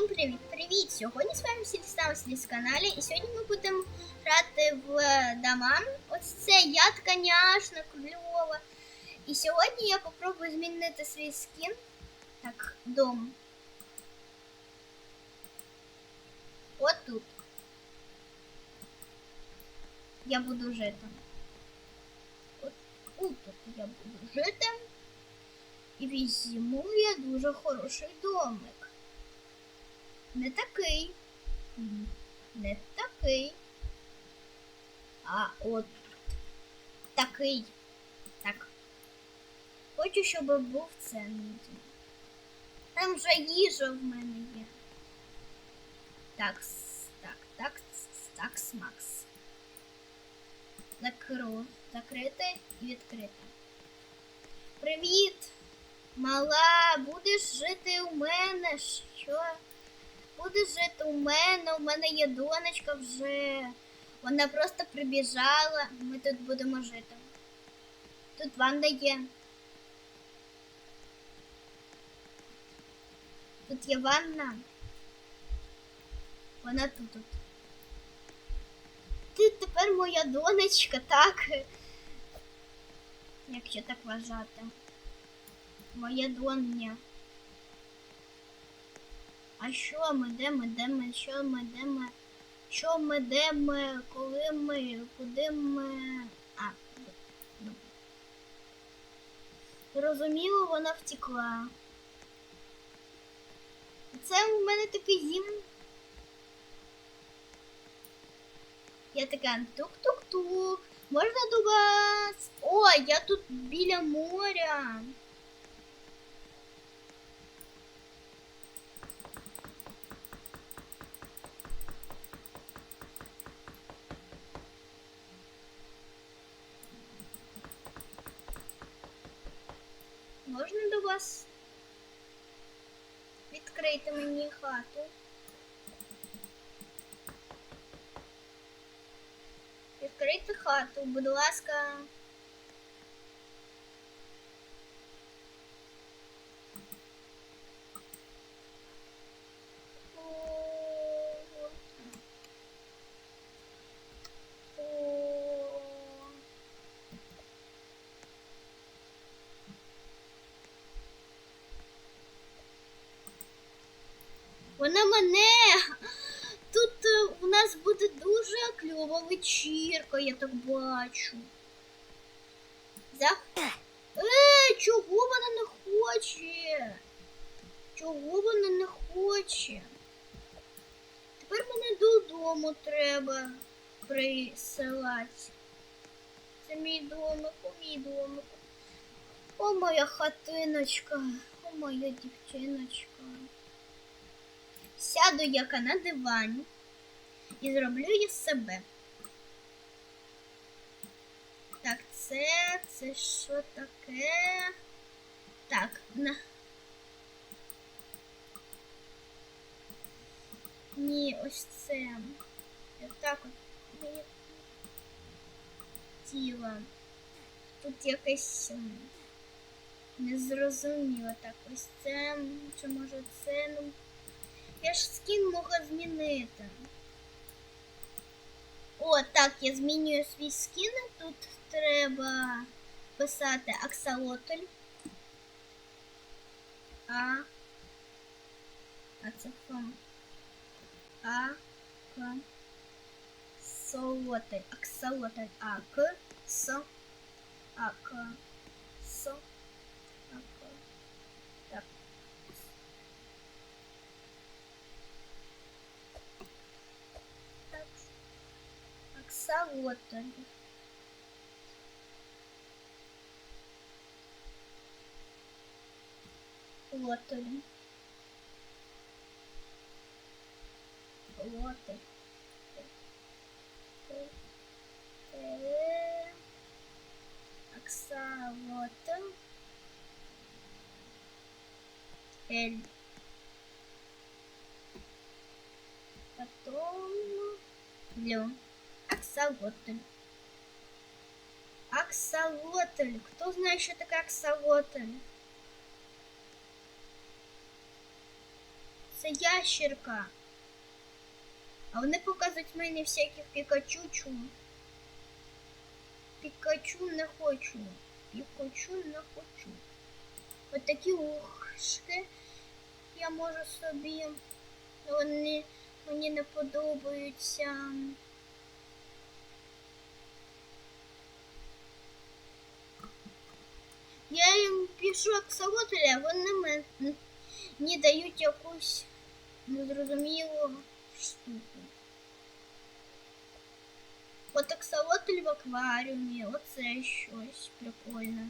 Всім привіт-привіт! Сьогодні з вами Сільстав Сліз каналі, і сьогодні ми будемо грати в дома. Ось це я, коняшна, кльова. І сьогодні я попробую змінити свій скін. Так, дом. От тут. Я буду жити. От тут я буду жити. І візьму я дуже хороший домик. Не такий. Не такий. А от такий. Так. Хочу, щоб був ценний. Там вже їжа в мене є. Так, так, так, так, смакс. Закру. Закрити і відкрити. Привіт! Мала, будеш жити у мене. Що? Будеш жити у мене, у мене є донечка вже. Вона просто прибіжала, ми тут будемо жити. Тут ванна є. Тут є ванна. Вона тут. тут. Ти тепер моя донечка, так? Якщо так вважати. Моя доня. А що ми, де ми, де ми, що ми, де ми, що ми, де ми, коли ми, куди ми. А. Зрозуміло, вона втекла. Це у мене такий зім. Я така тук-тук-тук. Можна до вас? О, я тут біля моря. Вас відкрити мені хату? Відкрити хату, будь ласка. Вона мене. Тут е, у нас буде дуже кльова вечірка, я так бачу. За... Е, чого вона не хоче? Чого вона не хоче? Тепер мене додому треба присилати. Це мій домик, о мій домик. О моя хатиночка, о моя дівчиночка. Сяду яка на дивані і зроблю я себе. Так, це, це що таке? Так, на. Ні, ось це. Так от. Тіло. Тут якесь незрозуміло. Так, ось це. Чи може це? Ну, я ж скін могла змінити. О, так, я змінюю свій скін. Тут треба писати аксолотль. А. А це фон. А. К. Солотль. Аксолотль. А. К. С. А. К. С. essa lua, tá ligado? Lota, né? Lota. É... Axalota. L. Atom. Leão. Аксолотль. Аксолотль. Кто знает, что такое аксолотль? Це ящерка. А вони показують мені всяких пікачучу. Пікачу не хочу. Пікачу не хочу. От такі ушки я можу собі. Вони мені не подобаються. Я їм пишу аксолотлі, а вони мені не дають якусь незрозумілу штуку. От аксолотль в акваріумі, оце щось прикольне.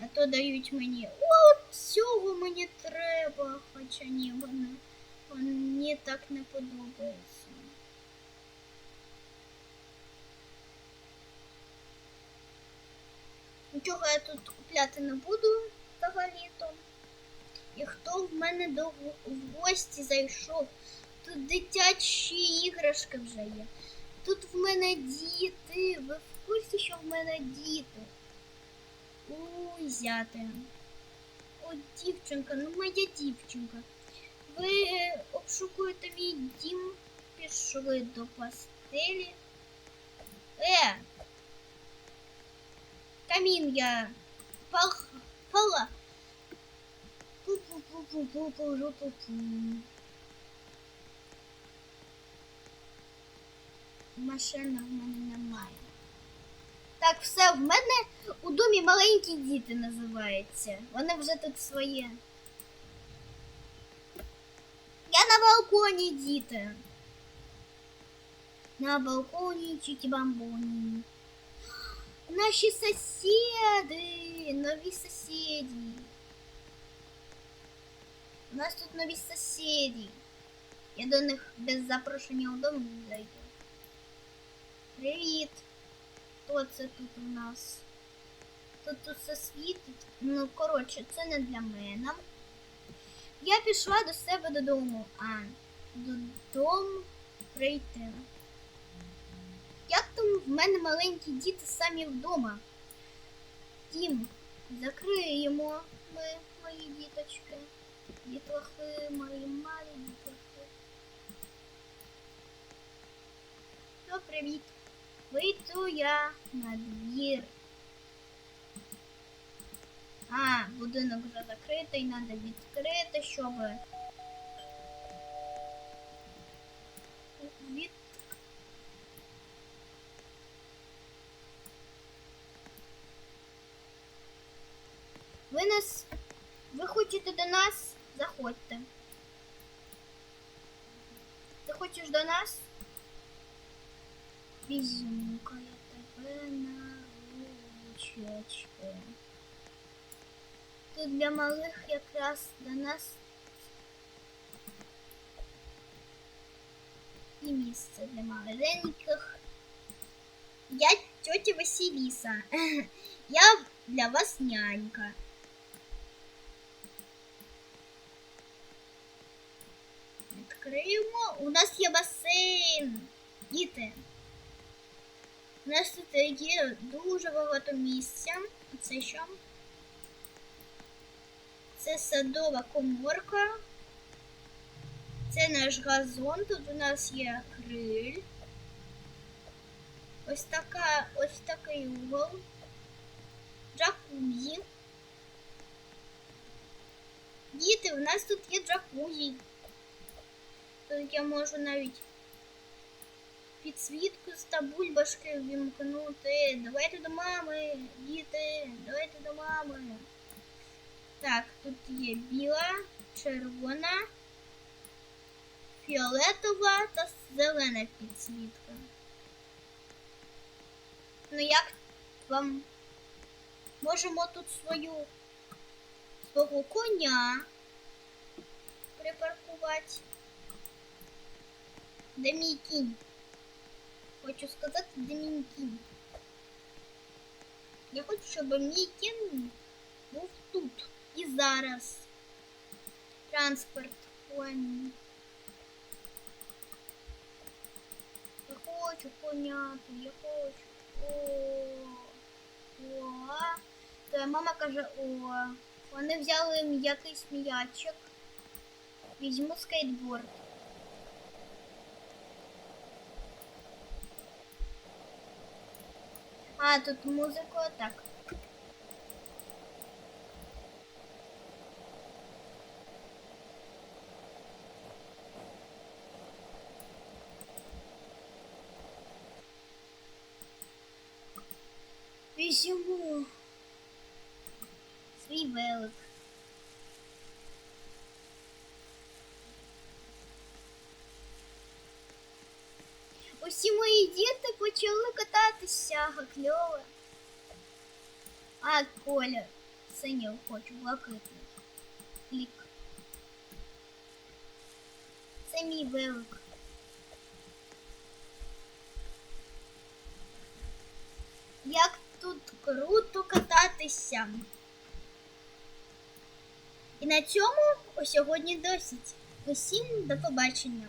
А то дають мені. От цього мені треба, хоча ні, вони, мені так не подобається. Нічого я тут купляти не буду взагалі-то. І хто в мене до в гості зайшов? Тут дитячі іграшки вже є. Тут в мене діти. Ви в курсі, що в мене діти? Ой, зяти. О, дівчинка, ну моя дівчинка. Ви е, обшукуєте мій дім, пішли до пастелі. Е! Камін я пал, пала. Пу-пу-пу-пу-пу-пу-пу-пу. Машина в мене немає. Так, все, в мене у домі маленькі діти називається. Вони вже тут своє. Я на балконі, діти. На балконі чики-бамбоні. Наші сусіди, нові сусіди. У нас тут нові сусіди. Я до них без запрошення у дом не зайду. Привіт. Хто це тут у нас? Тут усе світить. Ну, коротше, це не для мене. Я пішла до себе додому. А, додому прийти. Як там в мене маленькі діти самі вдома? Дім, закриємо ми мої діточки. Дітлахи, мої малі дітлахи. Ну, привіт. Вийду я на двір. А, будинок вже закритий, треба відкрити, щоб від Ви нас. Ви хочете до нас? Заходьте. Ти хочеш до нас? Візьму-ка я тебе на ручечку. Тут для малих якраз до нас і місце для маленьких. Я тетя Василиса. Я для вас нянька. Відкриємо. У нас є басейн. Діти. У нас тут є дуже багато місця. Це що? Це садова коморка. Це наш газон. Тут у нас є криль. Ось така, ось такий угол. Джакузі. Діти, у нас тут є джакузі. Я можу навіть підсвітку та бульбашки вімкнути. Давайте до мами, діти, давайте до мами. Так, тут є біла, червона, фіолетова та зелена підсвітка. Ну як вам можемо тут свою свого коня припаркувати? Де? Хочу сказати, де. Я хочу, мій кінь був тут і зараз. Транспорт коні. Я хочу коняти, я хочу. О, о. То мама каже, о, вони взяли якийсь м'ячик. Візьму скейтборд. А, тут музику так. Візьму свій. Усі мої діти почали кататися, кльово. А, Коля, синів хочу, блакитний. Клік. Це мій велик. Як тут круто кататися. І на цьому сьогодні досить. Усім до побачення.